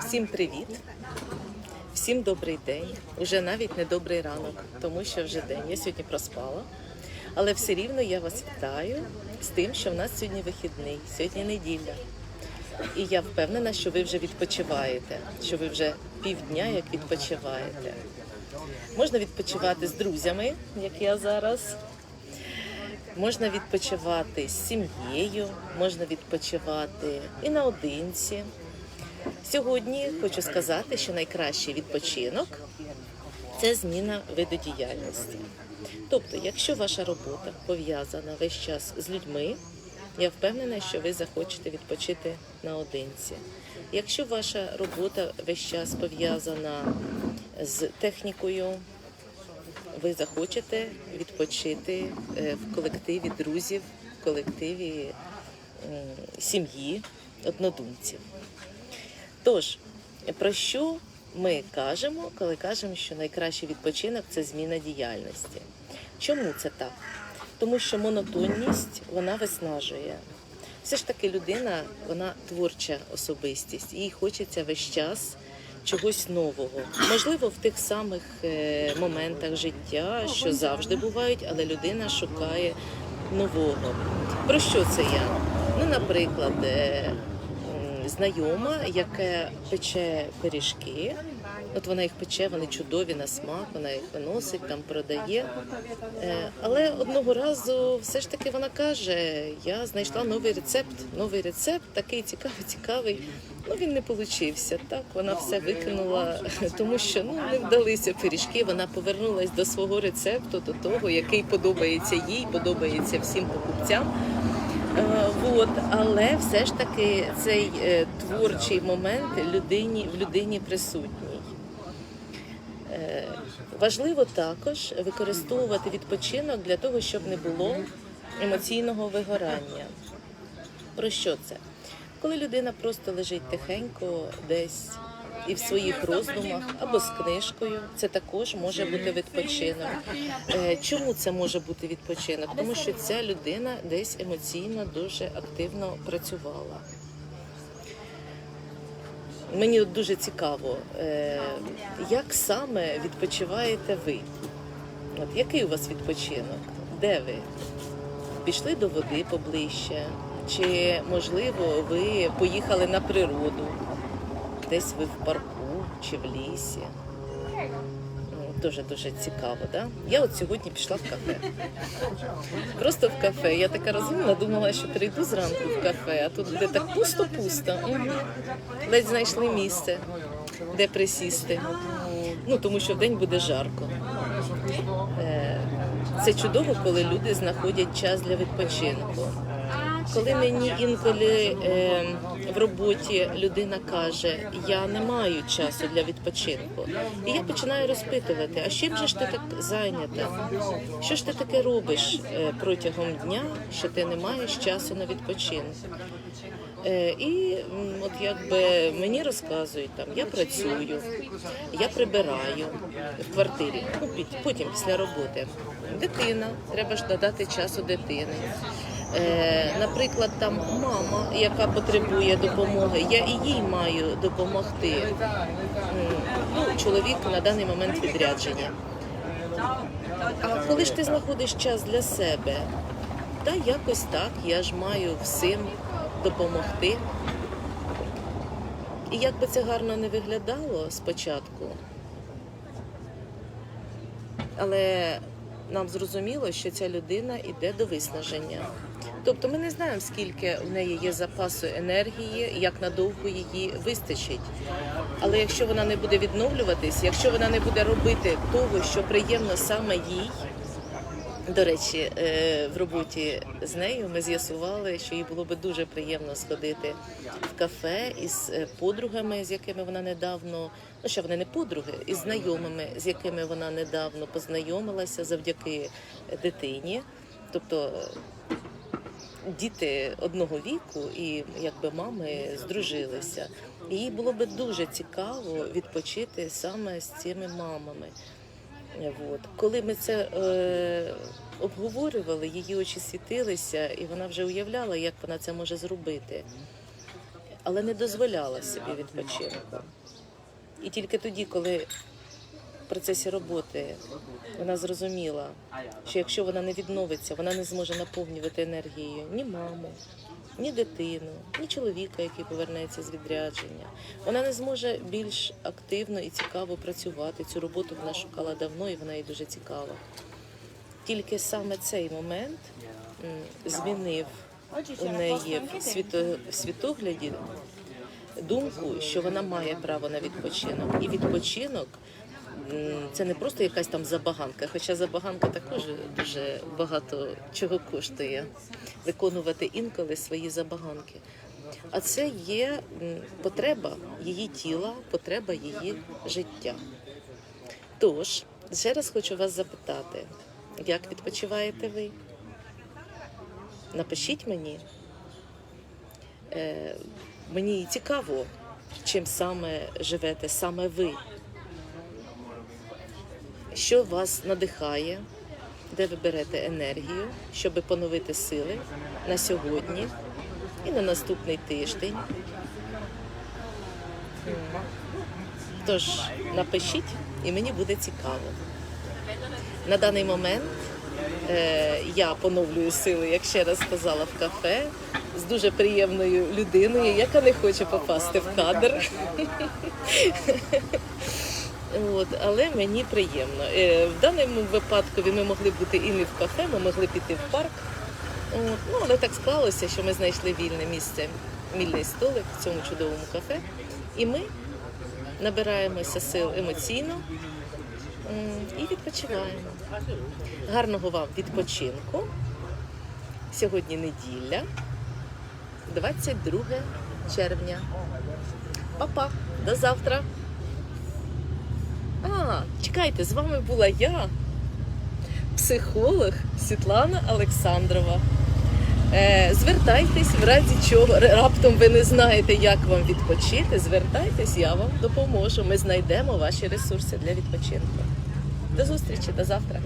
Всім привіт! Всім добрий день. Уже навіть не добрий ранок, тому що вже день. Я сьогодні проспала. Але все рівно я вас вітаю з тим, що в нас сьогодні вихідний, сьогодні неділя. І я впевнена, що ви вже відпочиваєте, що ви вже півдня як відпочиваєте. Можна відпочивати з друзями, як я зараз. Можна відпочивати з сім'єю, можна відпочивати і наодинці. Сьогодні хочу сказати, що найкращий відпочинок це зміна виду діяльності. Тобто, якщо ваша робота пов'язана весь час з людьми, я впевнена, що ви захочете відпочити наодинці. Якщо ваша робота весь час пов'язана з технікою, ви захочете відпочити е, в колективі друзів, в колективі сім'ї, однодумців. Тож, про що ми кажемо, коли кажемо, що найкращий відпочинок це зміна діяльності? Чому це так? Тому що монотонність вона виснажує. Все ж таки людина, вона творча особистість, їй хочеться весь час чогось нового. Можливо, в тих самих е, моментах життя, що завжди бувають, але людина шукає нового. Про що це я? Ну, наприклад, е, знайома, яка пече пиріжки. От вона їх пече, вони чудові на смак, вона їх виносить, там продає. Е, Але одного разу все ж таки вона каже: я знайшла новий рецепт, новий рецепт, такий цікавий, цікавий. Ну він не получився. Так вона все викинула, тому що ну не вдалися пиріжки. Вона повернулась до свого рецепту, до того, який подобається їй, подобається всім покупцям. Е, Вот, але все ж таки цей е, творчий момент людині в людині присутній. Важливо також використовувати відпочинок для того, щоб не було емоційного вигорання. Про що це? Коли людина просто лежить тихенько десь і в своїх роздумах або з книжкою, це також може бути відпочинок. Е, Чому це може бути відпочинок? Тому що ця людина десь емоційно дуже активно працювала. Мені дуже цікаво, е, як саме відпочиваєте ви? От який у вас відпочинок? Де ви? Пішли до води поближче? Чи можливо ви поїхали на природу? Десь ви в парку чи в лісі? Ну, Дуже дуже цікаво, да? Я от сьогодні пішла в кафе. Просто в кафе. Я така розумна, думала, що прийду зранку в кафе, а тут буде так пусто-пусто. Ледь знайшли місце, де присісти. Ну тому що вдень буде жарко. Е, Це чудово, коли люди знаходять час для відпочинку. Коли мені інколи е, в роботі людина каже, я не маю часу для відпочинку, і я починаю розпитувати, а чим же ж ти так зайнята? Що ж ти таке робиш е, протягом дня, що ти не маєш часу на відпочинок? Е, І от якби мені розказують там, я працюю, я прибираю в квартирі, ну, потім після роботи. Дитина, треба ж додати часу дитини. Е, наприклад, там мама, яка потребує допомоги, я і їй маю допомогти. Ну, чоловік на даний момент відрядження. А коли ж ти знаходиш час для себе, та якось так, я ж маю всім допомогти. І як би це гарно не виглядало спочатку, але нам зрозуміло, що ця людина йде до виснаження. Тобто ми не знаємо, скільки в неї є запасу енергії, як надовго її вистачить. Але якщо вона не буде відновлюватись, якщо вона не буде робити того, що приємно саме їй, до речі, е, в роботі з нею ми з'ясували, що їй було би дуже приємно сходити в кафе із е, подругами, з якими вона недавно, ну що вони не подруги, із знайомими, з якими вона недавно познайомилася завдяки дитині. Тобто е, діти одного віку і якби мами здружилися. Їй було би дуже цікаво відпочити саме з цими мамами. От. Коли ми це е, обговорювали, її очі світилися, і вона вже уявляла, як вона це може зробити. але не дозволяла собі відпочинку. І тільки тоді, коли процесі роботи вона зрозуміла, що якщо вона не відновиться, вона не зможе наповнювати енергією ні маму, ні дитину, ні чоловіка, який повернеться з відрядження. Вона не зможе більш активно і цікаво працювати. Цю роботу вона шукала давно і вона їй дуже цікава. Тільки саме цей момент змінив у неї в світо, світогляді думку, що вона має право на відпочинок. І відпочинок це не просто якась там забаганка, хоча забаганка також дуже багато чого коштує виконувати інколи свої забаганки. А це є потреба її тіла, потреба її життя. Тож, ще раз хочу вас запитати, як відпочиваєте ви? Напишіть мені. Е, мені цікаво, чим саме живете, саме ви. Що вас надихає, де ви берете енергію, щоб поновити сили на сьогодні і на наступний тиждень. Тож напишіть, і мені буде цікаво. На даний момент е, я поновлюю сили, як ще раз сказала, в кафе з дуже приємною людиною, яка не хоче попасти в кадр. От, але мені приємно. Е, в даному випадку ми могли бути і не в кафе, ми могли піти в парк. От, ну, але так склалося, що ми знайшли вільне місце, вільний столик в цьому чудовому кафе. І ми набираємося сил емоційно і відпочиваємо. Гарного вам відпочинку. Сьогодні неділя, 22 червня. Па-па, до завтра. Чекайте, з вами була я, психолог Світлана Олександрова. Е, звертайтесь, в разі чого раптом ви не знаєте, як вам відпочити. Звертайтесь, я вам допоможу. Ми знайдемо ваші ресурси для відпочинку. До зустрічі, до завтра.